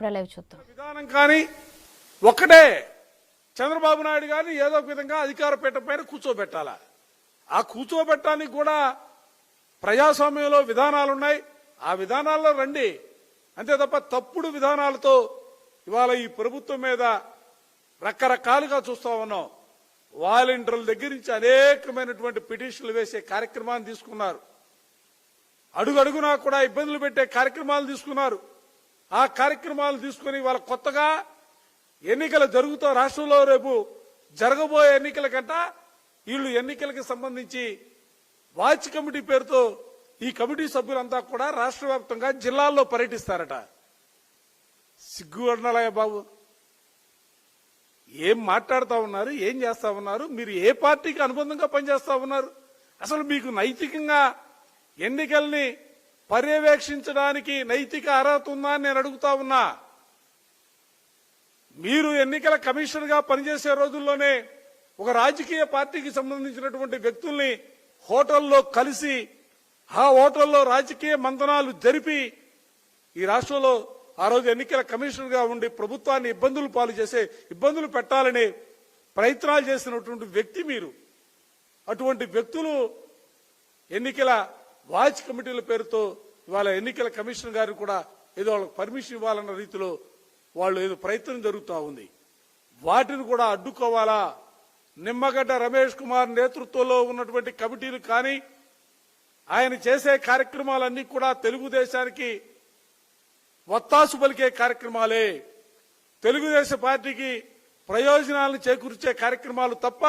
ఇప్పుడు చూద్దాం. విధానం కానీ ఒక్కటే చంద్రబాబు నాయుడు గారిని ఏదో ఒక విధంగా అధికార పీఠ పైన కూర్చోబెట్టాలా? ఆ కూర్చోబెట్టడానికి కూడా ప్రజాస్వామ్యంలో విధానాలు ఉన్నాయి ఆ విధానాల్లో రండి. అంతే తప్ప తప్పుడు విధానాలతో ఇవాళ ఈ ప్రభుత్వం మీద రకరకాలుగా చూస్తా ఉన్నాం. వాలంటీర్ల దగ్గర నుంచి అనేకమైనటువంటి పిటిషన్లు వేసే కార్యక్రమాన్ని తీసుకున్నారు. అడుగు అడుగునా కూడా ఇబ్బందులు పెట్టే కార్యక్రమాలు తీసుకున్నారు. ఆ కార్యక్రమాలు తీసుకుని వాళ్ళ కొత్తగా ఎన్నికలు జరుగుతూ రాష్ట్రంలో రేపు జరగబోయే ఎన్నికల కంట వీళ్ళు ఎన్నికలకు సంబంధించి వాచ్ కమిటీ పేరుతో ఈ కమిటీ సభ్యులంతా కూడా రాష్ట్ర వ్యాప్తంగా జిల్లాల్లో పర్యటిస్తారట. సిగ్గు అన్నాలయ్య బాబు. ఏం మాట్లాడుతూ ఉన్నారు? ఏం చేస్తా ఉన్నారు? మీరు ఏ పార్టీకి అనుబంధంగా పనిచేస్తా ఉన్నారు? అసలు మీకు నైతికంగా ఎన్నికల్ని పర్యవేక్షించడానికి నైతిక అర్హత ఉందా అని నేను అడుగుతా ఉన్నా. మీరు ఎన్నికల కమిషనర్గా పనిచేసే రోజుల్లోనే ఒక రాజకీయ పార్టీకి సంబంధించినటువంటి వ్యక్తుల్ని హోటల్లో కలిసి ఆ హోటల్లో రాజకీయ మంతనాలు జరిపి ఈ రాష్ట్రంలో ఆ రోజు ఎన్నికల కమిషనర్గా ఉండి ప్రభుత్వాన్ని ఇబ్బందులు పాలు చేసే ఇబ్బందులు పెట్టాలని ప్రయత్నాలు చేసినటువంటి వ్యక్తి మీరు. అటువంటి వ్యక్తులు ఎన్నికల వాచ్ కమిటీల పేరుతో ఇవాళ ఎన్నికల కమిషనర్ గారు కూడా ఏదో వాళ్ళకి పర్మిషన్ ఇవ్వాలన్న రీతిలో వాళ్ళు ఏదో ప్రయత్నం జరుగుతూ ఉంది. వాటిని కూడా అడ్డుకోవాలా? నిమ్మగడ్డ రమేష్ కుమార్ నేతృత్వంలో ఉన్నటువంటి కమిటీలు కానీ ఆయన చేసే కార్యక్రమాలన్నీ కూడా తెలుగుదేశానికి వత్తాసు పలికే కార్యక్రమాలే. తెలుగుదేశం పార్టీకి ప్రయోజనాలను చేకూర్చే కార్యక్రమాలు తప్ప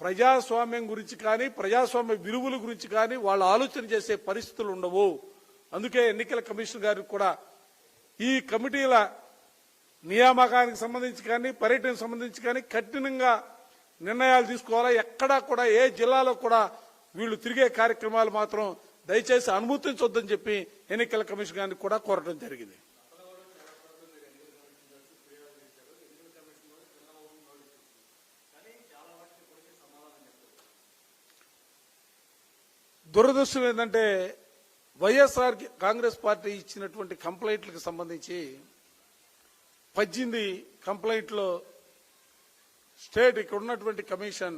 ప్రజాస్వామ్యం గురించి కానీ ప్రజాస్వామ్య విలువల గురించి కానీ వాళ్ళు ఆలోచన చేసే పరిస్థితులు ఉండవు. అందుకే ఎన్నికల కమిషన్ గారికి కూడా ఈ కమిటీల నియామకానికి సంబంధించి కానీ పర్యటనకు సంబంధించి కానీ కఠినంగా నిర్ణయాలు తీసుకోవాలా? ఎక్కడా కూడా ఏ జిల్లాలో కూడా వీళ్ళు తిరిగే కార్యక్రమాలు మాత్రం దయచేసి అనుమతించొద్దని చెప్పి ఎన్నికల కమిషన్ గారిని కూడా కోరడం జరిగింది. దురదృష్టం ఏంటంటే వైఎస్ఆర్ కాంగ్రెస్ పార్టీ ఇచ్చినటువంటి కంప్లైంట్లకు సంబంధించి పద్దెనిమిది కంప్లైంట్లో స్టేట్ ఇక్కడ ఉన్నటువంటి కమిషన్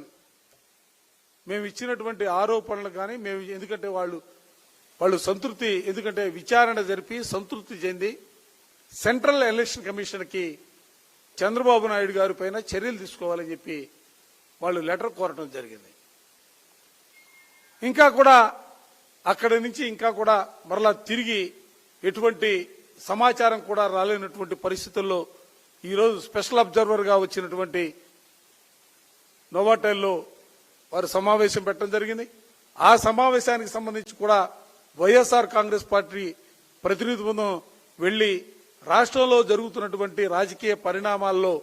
మేము ఇచ్చినటువంటి ఆరోపణలు కానీ మేము ఎందుకంటే వాళ్ళు వాళ్ళు సంతృప్తి ఎందుకంటే విచారణ జరిపి సంతృప్తి చెంది సెంట్రల్ ఎలక్షన్ కమిషన్కి చంద్రబాబు నాయుడు గారి పైన చర్యలు తీసుకోవాలని చెప్పి వాళ్ళు లెటర్ కోరటం జరిగింది. ఇంకా కూడా అక్కడి నుంచి ఇంకా కూడా మరలా తిరిగి ఎటువంటి సమాచారం కూడా రాలేనటువంటి పరిస్థితుల్లో ఈరోజు స్పెషల్ అబ్జర్వర్గా వచ్చినటువంటి నోవాటెల్లో వారు సమావేశం పెట్టడం జరిగింది. ఆ సమావేశానికి సంబంధించి కూడా వైఎస్ఆర్ కాంగ్రెస్ పార్టీ ప్రతినిధి బృందం వెళ్ళి రాష్ట్రంలో జరుగుతున్నటువంటి రాజకీయ పరిణామాల్లో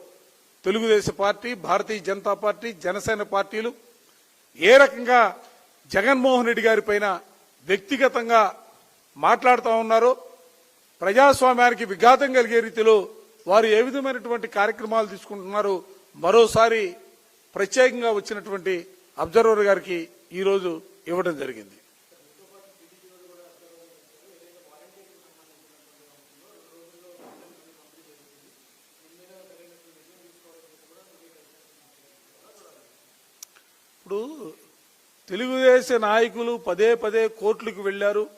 తెలుగుదేశం పార్టీ భారతీయ జనతా పార్టీ జనసేన పార్టీలు ఏ రకంగా జగన్మోహన్ రెడ్డి గారి పైన వ్యక్తిగతంగా మాట్లాడుతూ ఉన్నారో. ప్రజాస్వామ్యానికి విఘాతం కలిగే రీతిలో వారు ఏ విధమైనటువంటి కార్యక్రమాలు తీసుకుంటున్నారో మరోసారి ప్రత్యేకంగా వచ్చినటువంటి అబ్జర్వర్ గారికి ఈరోజు ఇవ్వడం జరిగింది. ఇప్పుడు తెలుగుదేశం నాయకులు పదే పదే కోర్టులకు వెళ్ళారు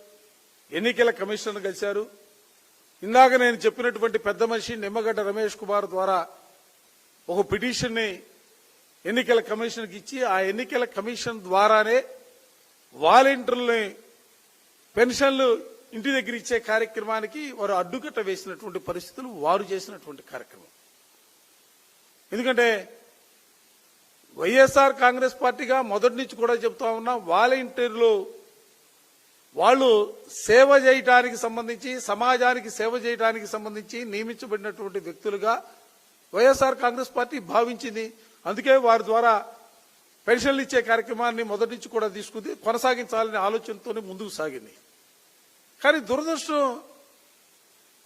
ఎన్నికల కమిషన్ కలిశారు. ఇందాక నేను చెప్పినటువంటి పెద్ద మనిషి నిమ్మగడ్డ రమేష్ కుమార్ ద్వారా ఒక పిటిషన్ని ఎన్నికల కమిషన్కి ఇచ్చి ఆ ఎన్నికల కమిషన్ ద్వారానే వాలంటీర్లని పెన్షన్లు ఇంటి దగ్గర ఇచ్చే కార్యక్రమానికి వారు అడ్డుకట్ట వేసినటువంటి పరిస్థితులు వారు చేసినటువంటి కార్యక్రమం. ఎందుకంటే వైఎస్ఆర్ కాంగ్రెస్ పార్టీగా మొదటి నుంచి కూడా చెప్తా ఉన్నా వాలంటీర్లు వాళ్ళు సేవ చేయటానికి సంబంధించి సమాజానికి సేవ చేయటానికి సంబంధించి నియమించబడినటువంటి వ్యక్తులుగా వైఎస్ఆర్ కాంగ్రెస్ పార్టీ భావించింది. అందుకే వారి ద్వారా పెన్షన్లు ఇచ్చే కార్యక్రమాన్ని మొదటి నుంచి కూడా తీసుకుంది కొనసాగించాలనే ఆలోచనతోనే ముందుకు సాగింది. కానీ దురదృష్టం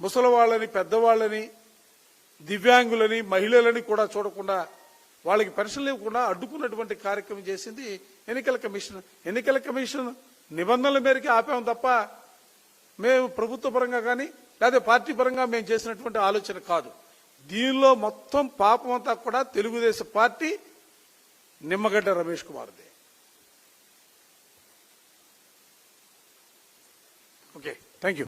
ముసలి వాళ్ళని పెద్దవాళ్ళని దివ్యాంగులని మహిళలని కూడా చూడకుండా వాళ్ళకి పెన్షన్లు ఇవ్వకుండా అడ్డుకున్నటువంటి కార్యక్రమం చేసింది ఎన్నికల కమిషన్. ఎన్నికల కమిషన్ నిబంధనల మేరకు ఆపాం తప్ప మేము ప్రభుత్వ పరంగా కానీ లేదా పార్టీ పరంగా మేము చేసినటువంటి ఆలోచన కాదు. దీనిలో మొత్తం పాపం అంతా కూడా Telugu Desam party Nimmagadda Ramesh కుమార్దే. Okay thank you